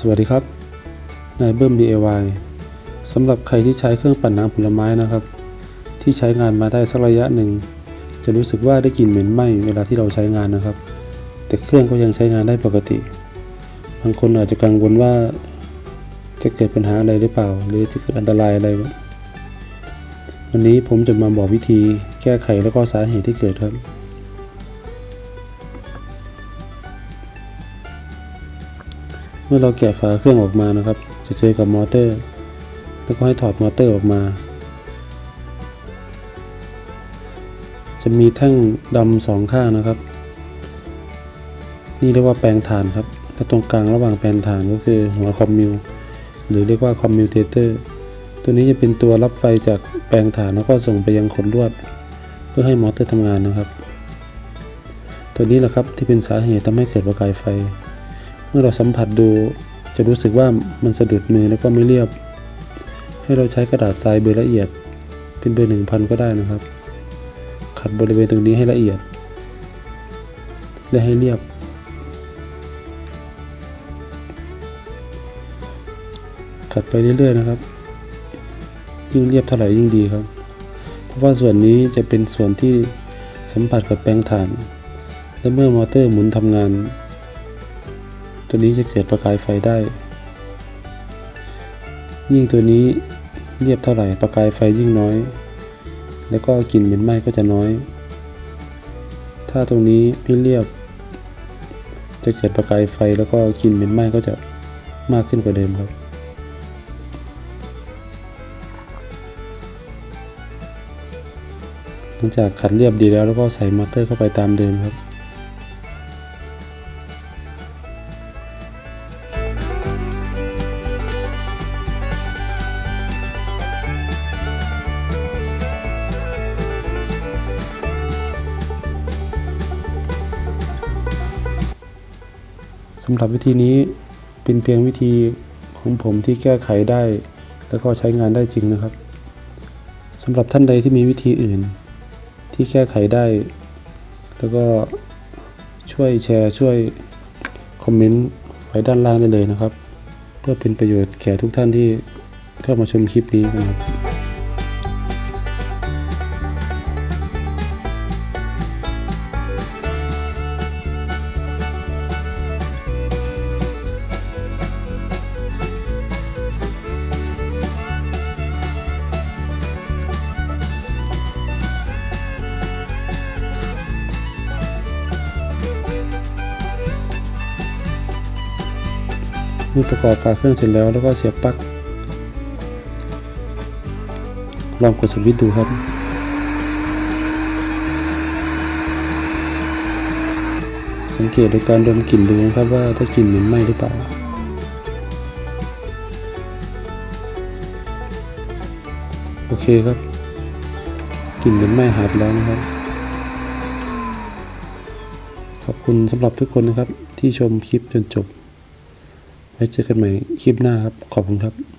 สวัสดีครับ นายเบิ้ม DIY สำหรับใครที่ใช้เครื่องปั่นน้ำผลไม้นะครับ ที่ใช้งานมาได้สักระยะหนึ่ง จะรู้สึกว่าได้กลิ่นเหม็นไหม้เวลาที่เราใช้งานนะครับ แต่เครื่องก็ยังใช้งานได้ปกติ บางคนอาจจะกังวลว่า จะเกิดปัญหาอะไรหรือเปล่า หรือจะเกิดอันตรายอะไร วันนี้ผมจะมาบอกวิธีแก้ไขแล้วก็สาเหตุที่เกิดครับ เมื่อเราแกะฝาเครื่องออกมานะครับ จะเจอกับมอเตอร์ แล้วก็ให้ถอดมอเตอร์ออกมา จะมีแท่งดำสองข้างนะครับ นี่เรียกว่าแปลงฐานครับ และตรงกลางระหว่างแปลงฐานก็คือหัวคอมมิวหรือเรียกว่าคอมมิวเตเตอร์ตัวนี้จะเป็นตัวรับไฟจากแปลงฐานแล้วก็ส่งไปยังขนลวด เพื่อให้มอเตอร์ทำงานนะครับ ตัวนี้แหละครับที่เป็นสาเหตุทำให้เกิดประกายไฟ มื่อเราสัมผัสดูจะรู้สึกว่ามันสะดุดมือแล้วก็ไม่เรียบ ให้เราใช้กระดาษทรายเบอร์ละเอียด เป็นเบอร์หนึ่งพันก็ได้นะครับ ขัดบริเวณตรงนี้ให้ละเอียด และให้เรียบ ขัดไปเรื่อยๆนะครับ ยิ่งเรียบเท่าไหร่ยิ่งดีครับ เพราะว่าส่วนนี้จะเป็นส่วนที่สัมผัสกับแปลงถ่าน และเมื่อมอเตอร์หมุนทำงาน ตัวนี้จะเกิดประกายไฟได้ ยิ่งตัวนี้เรียบเท่าไหร่ประกายไฟยิ่งน้อย แล้วก็กลิ่นเหม็นไหม้ก็จะน้อย ถ้าตรงนี้ไม่เรียบ จะเกิดประกายไฟแล้วก็กลิ่นเหม็นไหม้ก็จะมากขึ้นกว่าเดิมครับหลังจากขัดเรียบดีแล้วแล้วก็ใส่มอเตอร์เข้าไปตามเดิมครับ สำหรับวิธีนี้เป็นเพียงวิธีของผมที่แก้ไขได้ แล้วก็ใช้งานได้จริงนะครับสำหรับท่านใดที่มีวิธีอื่น ที่แก้ไขได้ แล้วก็ช่วยแชร์ช่วยคอมเมนต์ไว้ด้านล่างได้เลยนะครับ เพื่อเป็นประโยชน์แก่ทุกท่านที่เข้ามาชมคลิปนี้นะครับ มื่อประกอบฝาเครื่องเสร็จแล้วแล้วก็เสียบปลั๊กลองกดสวิตช์ดูครับสังเกตโดยการดมกลิ่นดูนะครับว่าได้กลิ่นเหม็นไหม้หรือเปล่า โอเคครับกลิ่นเหม็นไหม้หายไปแล้วนะครับ ขอบคุณสำหรับทุกคนนะครับที่ชมคลิปจนจบ ไว้เจอกันใหม่คลิปหน้าครับ ขอบคุณครับ